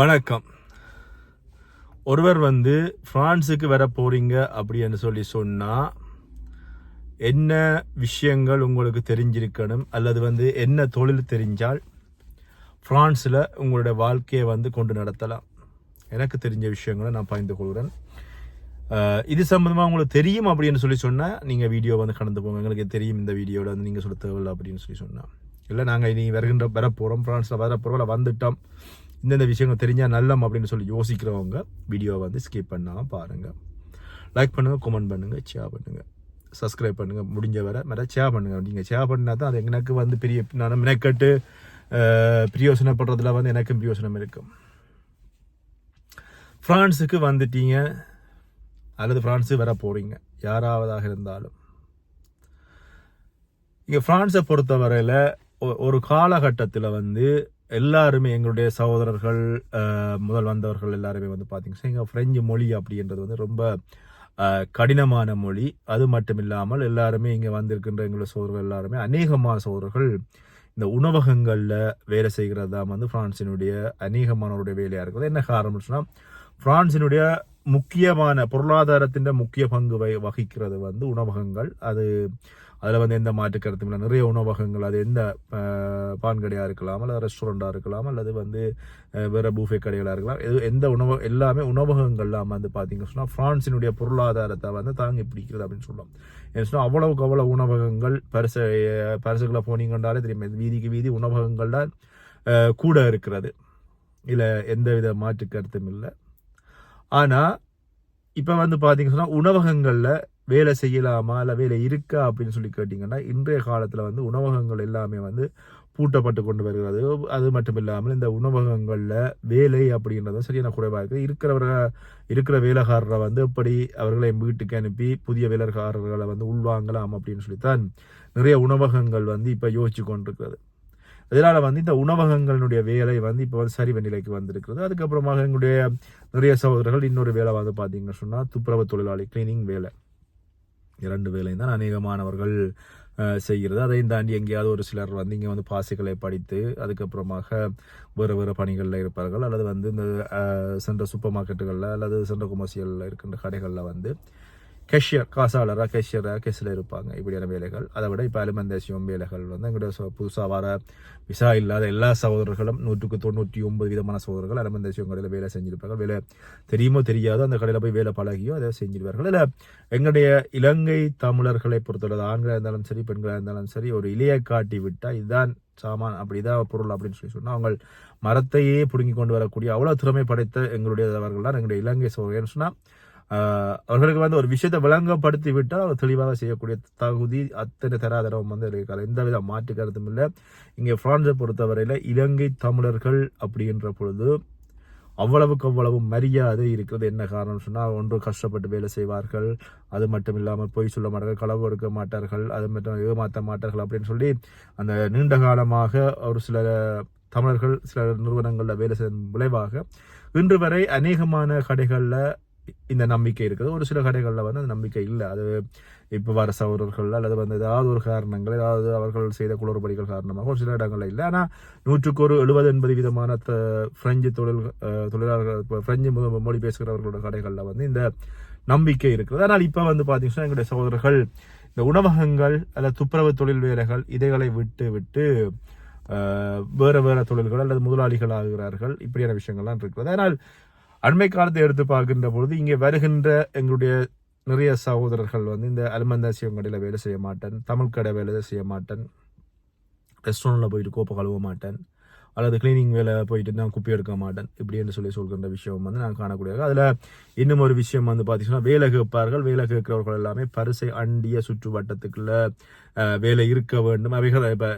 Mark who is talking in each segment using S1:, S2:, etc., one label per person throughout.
S1: வணக்கம். ஒருவர் வந்து ஃப்ரான்ஸுக்கு வர போகிறீங்க அப்படின்னு சொல்லி சொன்னால் என்ன விஷயங்கள் உங்களுக்கு தெரிஞ்சிருக்கணும்? அல்லது வந்து என்ன தொழில் தெரிஞ்சால் ஃப்ரான்ஸில் உங்களுடைய வாழ்க்கையை வந்து கொண்டு நடத்தலாம். எனக்கு தெரிஞ்ச விஷயங்களை நான் பகிர்ந்து கொள்கிறேன். இது சம்மந்தமாக உங்களுக்கு தெரியும் அப்படின்னு சொல்லி சொன்னால் நீங்கள் வீடியோ வந்து கடந்து போங்க. எங்களுக்கு தெரியும் இந்த வீடியோவில் வந்து நீங்கள் சொல்ல தேவையில்லை அப்படின்னு சொல்லி சொன்னால் இல்லை நாங்கள் இனி வருகின்ற வர போகிறோம் ஃப்ரான்ஸில் வர போகிறோம் வந்துட்டோம். இந்தந்த விஷயங்கள் தெரிஞ்சால் நல்லம் அப்படின்னு சொல்லி யோசிக்கிறவங்க வீடியோவை வந்து ஸ்கிப் பண்ணாமல் பாருங்கள் லைக் பண்ணுங்கள் கமெண்ட் பண்ணுங்கள் ஷேர் பண்ணுங்கள் சப்ஸ்கிரைப் பண்ணுங்கள் முடிஞ்ச வரை மேலே ஷேர் பண்ணுங்கள் நீங்கள் ஷேர் பண்ணால் தான் அது எனக்கு வந்து பெரிய நான் மெனக்கட்டு அஹ், பிரயோசனப்படுறதுல வந்து எனக்கும் பிரயோசனம் இருக்கும். ஃப்ரான்ஸுக்கு வந்துட்டீங்க அல்லது ஃப்ரான்ஸு வர போகிறீங்க யாராவதாக இருந்தாலும். இங்கே ஃப்ரான்ஸை பொறுத்தவரையில் ஒ- ஒரு காலகட்டத்தில் வந்து எல்லாருமே எங்களுடைய சகோதரர்கள் முதல் வந்தவர்கள் எல்லாருமே வந்து பார்த்தீங்கன்னா எங்கள் ஃப்ரெஞ்சு மொழி அப்படின்றது வந்து ரொம்ப கடினமான மொழி. அது மட்டும் இல்லாமல் எல்லாருமே இங்கே வந்திருக்கின்ற எங்களுடைய சோதர்கள் எல்லாருமே அநேகமான சோதர்கள் இந்த உணவகங்களில் வேலை செய்கிறது தான் வந்து ஃப்ரான்ஸினுடைய அநேகமானவருடைய வேலையாக இருக்குது. என்ன காரணம்னு சொன்னால் ஃப்ரான்ஸினுடைய முக்கியமான பொருளாதாரத்தின் முக்கிய பங்கு வகி- வகிக்கிறது வந்து உணவகங்கள். அது அதில் வந்து எந்த மாற்று கருத்தும் இல்லை. நிறைய உணவகங்கள் அது எந்த பான்கடையாக பான் கடையாக இருக்கலாம் அல்லது ரெஸ்டாரண்ட்டாக இருக்கலாம் அல்லது வந்து வேறு பூஃபே கடைகளாக இருக்கலாம். எது எந்த உணவு எல்லாமே உணவகங்கள்லாம் வந்து பார்த்தீங்க சொன்னால் ஃப்ரான்ஸினுடைய பொருளாதாரத்தை வந்து தாங்கி பிடிக்கிறது அப்படின்னு சொல்லலாம் ஏன்னு சொன்னால் அவ்வளவுக்கு அவ்வளோ உணவகங்கள் பரிசு பரிசுகளை போனீங்கன்றாலே தெரியும் வீதிக்கு வீதி உணவகங்கள் தான் கூட இருக்கிறது. இல்லை எந்த வித மாற்று கருத்தும் இல்லை. ஆனால் இப்போ வந்து பார்த்தீங்க சொன்னால் உணவகங்களில் வேலை செய்யலாமா? இல்லை வேலை இருக்கா? அப்படின்னு சொல்லி கேட்டிங்கன்னா இன்றைய காலத்தில் வந்து உணவகங்கள் எல்லாமே வந்து பூட்டப்பட்டு கொண்டு வருகிறது. அது மட்டும் இல்லாமல் இந்த உணவகங்களில் வேலை அப்படின்றது சரியான குறைவாக இருக்குது. இருக்கிறவர இருக்கிற வேலைக்காரரை வந்து எப்படி அவர்களை வீட்டுக்கு அனுப்பி புதிய வேலைக்காரர்களை வந்து உள்வாங்கலாம் அப்படின்னு சொல்லித்தான் நிறைய உணவகங்கள் வந்து இப்போ யோசிச்சு கொண்டிருக்கிறது. அதனால் வந்து இந்த உணவகங்களுடைய வேலை வந்து இப்போ வந்து சரிவு நிலைக்கு வந்திருக்கிறது. அதுக்கப்புறமாக எங்களுடைய நிறைய சகோதரர்கள் இன்னொரு வேலை வந்து பார்த்தீங்கன்னு சொன்னால் துப்புரவு தொழிலாளி கிளீனிங் வேலை. இரண்டு வேலையும் தான் அநேகமானவர்கள் செய்கிறது. அதையும் தாண்டி எங்கேயாவது ஒரு சிலர் வந்து இங்கே வந்து பாசிகளை படித்து அதுக்கப்புறமாக வேறு வேறு பணிகளில் இருப்பார்கள். அல்லது வந்து இந்த சென்ற சூப்பர் மார்க்கெட்டுகளில் அல்லது சென்ற கொமர்சியலில் இருக்கின்ற கடைகளில் வந்து கெஷியர் காசாளராக கெஷியராக கெஸில் இருப்பாங்க. இப்படியான வேலைகள். அதை விட இப்போ அலுமந்தேசியம் வேலைகள் வந்து எங்களுடைய புதுசாக வர விசா இல்லாத எல்லா சகோதரர்களும் நூற்றுக்கு தொண்ணூற்றி ஒன்பது விதமான சகோதரர்கள் அலுமந்தேசியம் கடையில் வேலை செஞ்சுருப்பாங்க. வேலை தெரியுமோ தெரியாதோ அந்த கடையில் போய் வேலை பழகியோ அதை செஞ்சிருவார்கள். இல்லை எங்களுடைய இலங்கை தமிழர்களை பொறுத்தவரை ஆண்களாக இருந்தாலும் சரி பெண்களாக இருந்தாலும் சரி ஒரு இலையை காட்டி விட்டால் இதுதான் சாமான் அப்படிதான் பொருள் அப்படின்னு சொல்லி சொன்னால் அவங்க மரத்தையே பிடுங்கி கொண்டு வரக்கூடிய அவ்வளோ திறமை படைத்த எங்களுடையவர்கள் தான் எங்களுடைய இலங்கை சகோதரர் சொன்னால் அவர்களுக்கு வந்து ஒரு விஷயத்தை விளங்கப்படுத்தி விட்டால் அவர் தெளிவாக செய்யக்கூடிய தகுதி அத்தனை தராதரம் வந்து இருக்காது எந்த வித மாற்று கருத்தும் இல்லை. இங்கே பிரான்ஸை பொறுத்தவரையில் இலங்கை தமிழர்கள் அப்படின்ற பொழுது அவ்வளவுக்கு அவ்வளவு மரியாதை இருக்கிறது. என்ன காரணம் சொன்னால் ஒன்று கஷ்டப்பட்டு வேலை செய்வார்கள். அது மட்டும் இல்லாமல் பொய் சொல்ல மாட்டார்கள் களவு எடுக்க மாட்டார்கள் அது மட்டும் ஏமாற்ற மாட்டார்கள் அப்படின்னு சொல்லி அந்த நீண்ட காலமாக ஒரு சில தமிழர்கள் சில நிறுவனங்களில் வேலை செய்யும் விளைவாக இன்று வரை அநேகமான கடைகளில் இந்த நம்பிக்கை இருக்குது. ஒரு சில கடைகளில் வந்து அந்த நம்பிக்கை இல்லை. அது இப்போ வர சகோதரர்கள் அல்லது வந்து ஏதாவது ஒரு காரணங்கள் ஏதாவது அவர்கள் செய்த குளறுபடிகள் காரணமாக ஒரு சில இடங்களில் இல்லை. ஆனால் நூற்றுக்கு ஒரு எழுபது எண்பது விதமான ஃப்ரெஞ்சு பிரெஞ்சு தொழில் தொழிலாளர்கள் இப்போ பிரெஞ்சு மொழி பேசுகிறவர்களோட கடைகளில் வந்து இந்த நம்பிக்கை இருக்குது. ஆனால் இப்போ வந்து பார்த்தீங்கன்னா எங்களுடைய சகோதரர்கள் இந்த உணவகங்கள் அல்லது துப்புரவு தொழில் வேலைகள் இதைகளை விட்டு விட்டு வேறு வேறு தொழில்கள் அல்லது முதலாளிகள் ஆகிறார்கள். இப்படியான விஷயங்கள்லாம் இருக்கிறது ஆனால் அண்மை காலத்தை எடுத்து பார்க்கின்ற பொழுது இங்கே வருகின்ற எங்களுடைய நிறைய சகோதரர்கள் வந்து இந்த அலுமந்தாசியம் கடையில் வேலை செய்ய மாட்டேன் தமிழ் கடை வேலை செய்ய மாட்டேன் ரெஸ்டாரண்ட்டில் போயிட்டு கோப்பை கழுவ மாட்டேன் அல்லது கிளீனிங் வேலை போயிட்டு நான் குப்பி எடுக்க மாட்டேன் இப்படி என்று சொல்லி சொல்கின்ற விஷயம் வந்து நான் காணக்கூடியது அதில் இன்னும் ஒரு விஷயம் வந்து பார்த்தீங்கன்னா வேலை கேட்பார்கள் வேலை கேட்கிறவர்கள் எல்லாமே பரிசை அண்டிய சுற்று வட்டத்துக்குள்ள வேலை இருக்க வேண்டும். அவைகள் இப்போ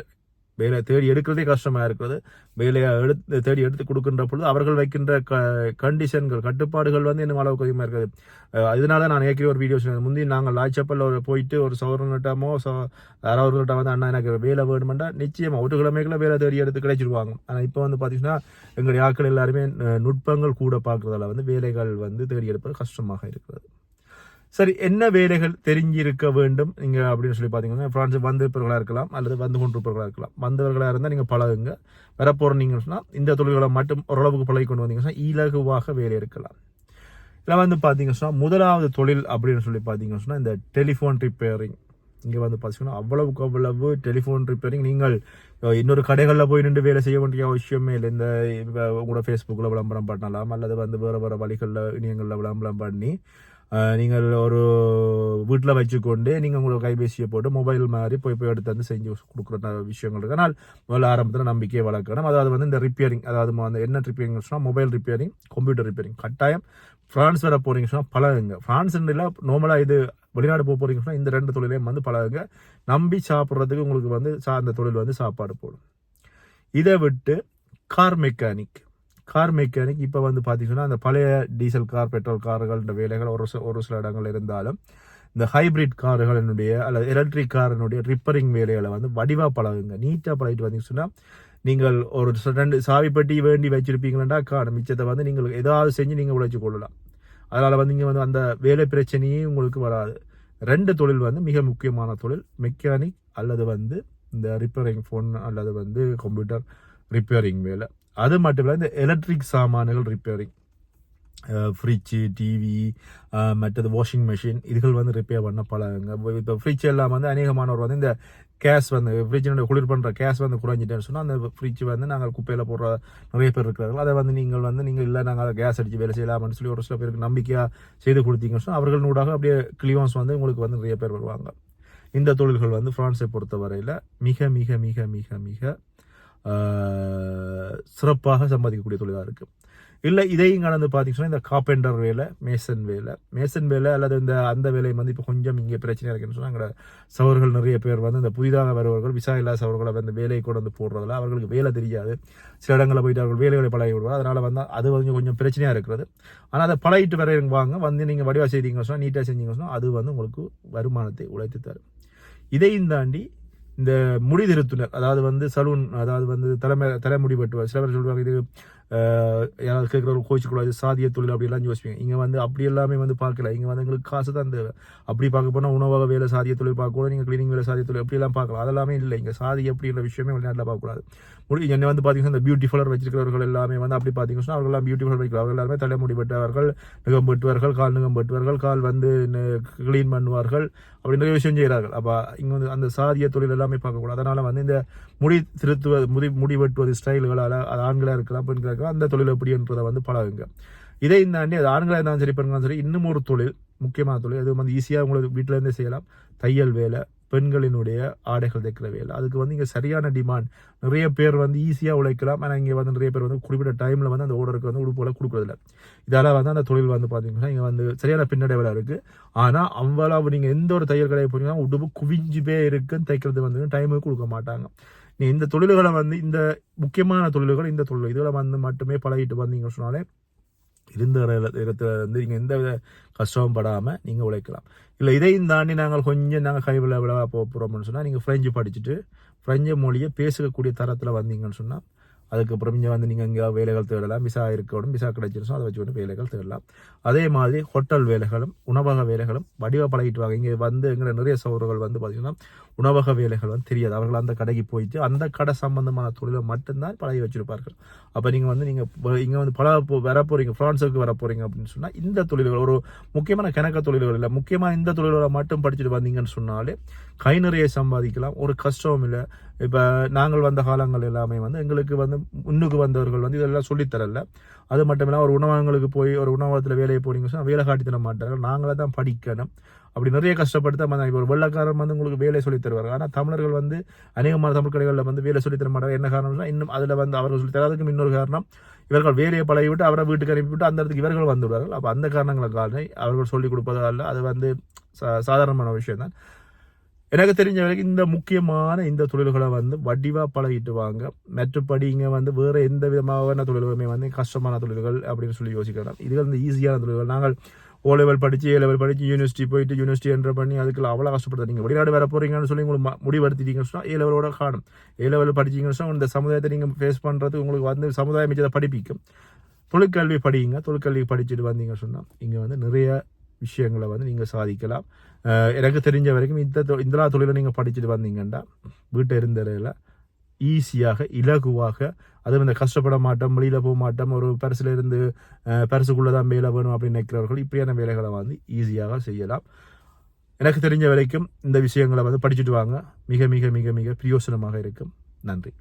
S1: வேலை தேடி எடுக்கிறதே கஷ்டமா இருக்கிறது. வேலையை எடுத்து தேடி எடுத்து கொடுக்கின்ற பொழுது அவர்கள் வைக்கின்ற க கண்டிஷன்கள் கட்டுப்பாடுகள் வந்து இன்னும் அளவுக்கு அதிகமாக இருக்குது. அஹ் தான் நான் ஏற்கனவே ஒரு வீடியோ சொன்னேன். முந்தி நாங்கள் லாய்ச்சப்பல்ல ஒரு போயிட்டு ஒரு சௌரன்கிட்டமோ யாராவர்கள்ட்ட வந்து அண்ணா எனக்கு வேலை வேணுமெண்டா நிச்சயமாக ஒரு கிழமைக்குள்ள வேலை தேடி எடுத்து கிடைச்சிருவாங்க. ஆனால் இப்போ வந்து பார்த்தீங்கன்னா எங்களுடைய ஆட்கள் எல்லாருமே நுட்பங்கள் கூட பார்க்குறதால வந்து வேலைகள் வந்து தேடி எடுப்பது கஷ்டமாக இருக்கிறது. சரி என்ன வேலைகள் தெரிஞ்சிருக்க வேண்டும்? நீங்கள் அப்படின்னு சொல்லி பார்த்தீங்கன்னா ஃப்ரான்ஸ் வந்திருப்பவர்களாக இருக்கலாம் அல்லது வந்து கொண்டிருப்பவர்களாக இருக்கலாம். வந்தவர்களாக இருந்தால் நீங்கள் பழகுங்க. வரப்போகிற நீங்கள் சொன்னால் இந்த தொழில்களை மட்டும் ஓரளவுக்கு பழகி கொண்டு வந்தீங்கன்னா இலகுவாக வேலை இருக்கலாம். இதில் வந்து பார்த்தீங்கன்னா சொன்னால் முதலாவது தொழில் அப்படின்னு சொல்லி பார்த்தீங்கன்னா சொன்னால் இந்த டெலிஃபோன் ரிப்பேரிங். இங்கே வந்து பார்த்தீங்கன்னா அவ்வளவுக்கு அவ்வளவு டெலிஃபோன் ரிப்பேரிங். நீங்கள் இன்னொரு கடைகளில் போய் நின்று வேலை செய்ய வேண்டிய அவசியமே இல்லை. இந்த உங்களோட ஃபேஸ்புக்கில் விளம்பரம் பண்ணலாம் அல்லது வந்து வேறு வேறு வழிகளில் இணையங்களில் விளம்பரம் பண்ணி நீங்கள் ஒரு வீட்டில் வச்சுக்கொண்டு நீங்கள் உங்களோட கைபேசியை போட்டு மொபைல் மாதிரி போய் போய் எடுத்து வந்து செஞ்சு கொடுக்குற விஷயங்கள் இருக்கனால் முதல்ல ஆரம்பத்தில் நம்பிக்கையை வளர்க்கணும். அதாவது வந்து இந்த ரிப்பேரிங் அதாவது அந்த என்ன ரிப்பேரிங் சொன்னால் மொபைல் ரிப்பேரிங் கம்ப்யூட்டர் ரிப்பேரிங் கட்டாயம் ஃப்ரான்ஸ் வர போகிறீங்க சொன்னால் பழகுங்க. ஃப்ரான்ஸ் இல்லை நார்மலாக இது வெளிநாடு போக போகிறீங்க சொன்னால் இந்த ரெண்டு தொழிலையும் வந்து பழகுங்க. நம்பி சாப்பிட்றதுக்கு உங்களுக்கு வந்து சா- அந்த தொழில் வந்து சாப்பாடு போடும். இதை விட்டு கார் மெக்கானிக் கார் மெக்கானிக் இப்போ வந்து பார்த்தீங்கன்னா அந்த பழைய டீசல் கார் பெட்ரோல் கார்கள்ன்ற வேலைகள் ஒரு சில ஒரு சில இடங்கள் இருந்தாலும் இந்த ஹைபிரிட் கார்களினுடைய அல்லது எலக்ட்ரிக் காரினுடைய ரிப்பரிங் வேலைகளை வந்து வடிவாக பழகுங்க. நீட்டாக பழகிட்டு வந்தீங்கன்னு சொன்னால் நீங்கள் ஒரு ரெண்டு சாவிப்பட்டி வேண்டி வச்சிருப்பீங்களா கார் மிச்சத்தை வந்து நீங்கள் ஏதாவது செஞ்சு நீங்கள் உழைச்சி கொள்ளலாம். அதனால் வந்து இங்கே வந்து அந்த வேலை பிரச்சனையே உங்களுக்கு வராது. ரெண்டு தொழில் வந்து மிக முக்கியமான தொழில் மெக்கானிக் அல்லது வந்து இந்த ரிப்பேரிங் ஃபோன் அல்லது வந்து கம்ப்யூட்டர் ரிப்பேரிங் வேலை. அது மட்டும் இல்லை இந்த எலக்ட்ரிக் சாமான்கள் ரிப்பேரிங் ஃப்ரிட்ஜு டிவி மற்றது வாஷிங் மிஷின் இதுகள் வந்து ரிப்பேர் பண்ண பழகுங்க. இப்போ ஃப்ரிட்ஜ் எல்லாம் வந்து அநேகமானவர் வந்து இந்த கேஸ் வந்து ஃப்ரிட்ஜினுடைய குளிர் பண்ணுற கேஸ் வந்து குறைஞ்சிட்டேன்னு சொன்னால் அந்த ஃப்ரிட்ஜ் வந்து நாங்கள் குப்பையில் போடுற நிறைய பேர் இருக்கிறார்கள். அதை வந்து நீங்கள் வந்து நீங்கள் இல்லை நாங்கள் அதை கேஸ் அடித்து வேலை செய்யலாம்னு சொல்லி ஒரு சில பேருக்கு நம்பிக்கையாக செய்து கொடுத்தீங்கன்னு சொன்னால் அவர்கள் நூடாக அப்படியே கிளியோன்ஸ் வந்து உங்களுக்கு வந்து நிறைய பேர் வருவாங்க. இந்த தொழில்கள் வந்து ஃப்ரான்ஸை பொறுத்த வரையில் மிக மிக மிக மிக மிக சிறப்பாக சம்பாதிக்கக்கூடிய தொழிலாக இருக்குது இல்லை இதையும் கடந்து பார்த்தீங்கன்னா இந்த காப்பெண்டர் வேலை மேசன் வேலை. மேசன் வேலை அல்லது இந்த அந்த வேலை வந்து இப்போ கொஞ்சம் இங்கே பிரச்சனை இருக்குன்னு சொன்னால் எங்களோட சவர்கள் நிறைய பேர் வந்து இந்த புதிதாக வருவர்கள் விசா இல்லாத சவர்களை வந்து வேலையை கொண்டு வந்து போடுறதில்ல அவர்களுக்கு வேலை தெரியாது. சில இடங்களில் போயிட்டு அவர்கள் வேலைகளை பழகி விடுவார் அதனால் வந்து அது வந்து கொஞ்சம் பிரச்சனையாக இருக்கிறது. ஆனால் அதை பழகிட்டு வர வாங்க. வந்து நீங்கள் வடிவா செய்தீங்கன்னு சொன்னால் நீட்டாக செஞ்சீங்கன்னு சொன்னால் அது வந்து உங்களுக்கு வருமானத்தை உழைத்து தரும். இதையும் தாண்டி இந்த முடி திருத்துனர் அதாவது வந்து சலூன் அதாவது வந்து தலைமை தலைமுடி வெட்டுவார். சில பேர் சொல்லுவாங்க இது யாராவது கேட்குற கோச்சிக்கூடாது சாதிய தொழில் அப்படிலாம் யோசிப்பீங்க. இங்கே வந்து அப்படி எல்லாமே வந்து பார்க்கல. இங்கே வந்து எங்களுக்கு காசு தான் தேவை. அப்படி பார்க்க போனால் உணவக வேலை சாதிய தொழில் பார்க்கக்கூடாது நீங்கள் கிளீனிங் வேலை சாதிய தொழில் எப்படிலாம் பார்க்கலாம். அதெல்லாமே இல்லை. இங்கே சாதி அப்படின்ற விஷயமே வெளிநாட்டில் பார்க்கக்கூடாது. முடி என்ன வந்து பார்த்தீங்கன்னா இந்த பியூட்டி பார்லர் வச்சிருக்கிறவர்கள் எல்லாமே வந்து அப்படி பார்த்தீங்கன்னா அவர்கள் எல்லாம் பியூட்டி பார்லர் வைக்கிறார்கள் அவர்கள் எல்லாமே தலைமுடி பெற்றவர்கள் நுகம் வெட்டுவார்கள் கால் நுகம் வெட்டுவார்கள் கால் வந்து க்ளீன் பண்ணுவார்கள் அப்படி நிறைய விஷயம் செய்கிறார்கள். அப்போ இங்கே வந்து அந்த சாதிய தொழில் எல்லாமே பார்க்கக்கூடாது. அதனால் வந்து இந்த முடி திருத்துவது முடி முடி வெட்டுவது ஸ்டைல்களால் அது ஆண்களாக இருக்கலாம் பெண்களாக இருக்கோ அந்த தொழில் எப்படின்றதை வந்து பழகுங்க. இதை தாண்டி அது ஆண்களாக இருந்தாலும் சரி பெண்களாக சரி இன்னும் ஒரு தொழில் முக்கியமான தொழில் அது வந்து ஈஸியாக உங்களுக்கு வீட்டில் இருந்தே செய்யலாம். தையல் வேலை பெண்களினுடைய ஆடைகள் தைக்கிற வேலை. அதுக்கு வந்து இங்கே சரியான டிமாண்ட் நிறைய பேர் வந்து ஈஸியாக உழைக்கலாம். ஆனால் இங்கே வந்து நிறைய பேர் வந்து குறிப்பிட்ட டைமில் வந்து அந்த ஓடருக்கு வந்து உடுப்புகளை கொடுக்குறதில்ல. இதால் வந்து அந்த தொழில் வந்து பார்த்தீங்கன்னா இங்கே வந்து சரியான பின்னடைவில் இருக்குது ஆனால் அவ்வளவு நீங்கள் எந்த ஒரு தையல் கடையை போனீங்கன்னா உடுப்பு குவிஞ்சு இருக்குன்னு தைக்கிறது வந்து டைமுக்கு கொடுக்க மாட்டாங்க. நீ இந்த தொழில்களை வந்து இந்த முக்கியமான தொழில்கள் இந்த தொழில் இதுகளை வந்து மட்டுமே பழகிட்டு வந்தீங்கன்னு சொன்னாலே இருந்த இடத்துல வந்து நீங்கள் எந்த வித கஷ்டமும் படாமல் நீங்கள் உழைக்கலாம். இல்லை இதையும் தாண்டி நாங்கள் கொஞ்சம் நாங்கள் கைவில் விழா போக போகிறோம்னு சொன்னால் நீங்கள் ஃப்ரெஞ்சு படிச்சுட்டு ஃப்ரெஞ்சு மொழியை பேசக்கூடிய தரத்தில் வந்தீங்கன்னு சொன்னால் அதுக்கப்புறம் இங்கே வந்து நீங்கள் இங்கே வேலைகள் தேடலாம். விசா இருக்கணும். விசா கிடைச்சிருச்சோ அதை வச்சு கொண்டு வேலைகள் தேடலாம். அதே மாதிரி ஹோட்டல் வேலைகளும் உணவக வேலைகளும் வடிவ பழகிட்டு வாங்க. இங்கே வந்து எங்கிற நிறைய சௌரர்கள் வந்து பார்த்தீங்கன்னா உணவக வேலைகள் வந்து தெரியாது. அவர்கள் அந்த கடைக்கு போயிட்டு அந்த கடை சம்பந்தமான தொழிலை மட்டும்தான் பழகி வச்சிருப்பார்கள். அப்போ நீங்கள் வந்து நீங்கள் இங்கே வந்து பல வர போகிறீங்க ஃப்ரான்ஸுக்கு வர போகிறீங்க அப்படின்னு சொன்னால் இந்த தொழில்கள் ஒரு முக்கியமான கணக்க தொழில்கள் இல்லை. முக்கியமாக இந்த தொழில்களை மட்டும் படிச்சுட்டு வந்தீங்கன்னு சொன்னாலே கை நிறைய சம்பாதிக்கலாம். ஒரு கஷ்டமும் இல்லை. இப்போ நாங்கள் வந்த காலங்கள் எல்லாமே வந்து எங்களுக்கு வந்து முன்னுக்கு வந்தவர்கள் வந்து இதெல்லாம் சொல்லித்தரல. அது மட்டும் இல்லாமல் ஒரு உணவகங்களுக்கு போய் ஒரு உணவகத்தில் வேலையை போனீங்க சொன்னால் வேலை காட்டி தர மாட்டாங்க நாங்களே தான் படிக்கணும். அப்படி நிறைய கஷ்டப்பட்டு தான் இப்போ ஒரு வெள்ளக்காரன் வந்து உங்களுக்கு வேலை சொல்லி தருவார். ஆனால் தமிழர்கள் வந்து அநேகமான தமிழ் கடைகளில் வந்து வேலை சொல்லி தர மாட்டாங்க. என்ன காரணம்னா இன்னும் அதில் வந்து அவர்கள் சொல்லி தராதுக்கும் இன்னொரு காரணம் இவர்கள் வேலையை பழகி விட்டு அவரை வீட்டுக்கு அனுப்பிவிட்டு அந்த இடத்துக்கு இவர்கள் வந்துவிடுவார்கள். அப்போ அந்த காரணங்களுக்காக அவர்கள் சொல்லிக் கொடுப்பதால் அது வந்து சா- சாதாரணமான விஷயம் தான் எனக்கு தெரிஞ்ச வரைக்கும் இந்த முக்கியமான இந்த தொழில்களை வந்து வடிவாக பழகிட்டு வாங்க மற்றபடி இங்கே வந்து வேறு எந்த விதமான தொழில்களுமே வந்து கஷ்டமான தொழில்கள் அப்படின்னு சொல்லி யோசிக்கலாம் இது வந்து ஈஸியான தொழில்கள். நாங்கள் ஓ லெவல் படித்து ஏ லெவல் படித்து யூனிவர்சிட்டி போயிட்டு யூனிவர்சிட்டி என்ற பண்ணி அதுக்குள்ள அவ்வளோ கஷ்டப்படுது நீங்கள் வெளிநாடு வர போகிறீங்கன்னு சொல்லி உங்களுக்கு முடிவெடுத்துட்டீங்கன்னு சொன்னால் ஏ லெவலோட காணும். ஏ லெவல் படிச்சிங்கன்னு சொன்னால் இந்த சமுதாயத்தை நீங்கள் ஃபேஸ் பண்ணுறது உங்களுக்கு வந்து சமுதாயம் மிச்சத்தை படிப்பிக்கும். தொழிற்கல்வி படிங்க. தொழிற்கல்வி படிச்சுட்டு வந்தீங்கன்னு சொன்னால் இங்கே வந்து நிறைய விஷயங்களை வந்து நீங்கள் சாதிக்கலாம். எனக்கு தெரிஞ்ச வரைக்கும் இந்த இந்தலா இந்த தொழிலை நீங்கள் படிச்சுட்டு வந்தீங்கன்னா வீட்டை இருந்ததில் ஈஸியாக இலகுவாக அதுவும் இந்த கஷ்டப்பட மாட்டோம் வெளியில் போக மாட்டோம் ஒரு பரிசில் இருந்து பரிசுக்குள்ளே தான் வேலை வேணும் அப்படின்னு நினைக்கிறவர்கள் இப்படியான வேலைகளை வந்து ஈஸியாக செய்யலாம். எனக்கு தெரிஞ்ச வரைக்கும் இந்த விஷயங்களை வந்து படிச்சுட்டு வாங்க. மிக மிக மிக மிக பிரயோசனமாக இருக்கும். நன்றி.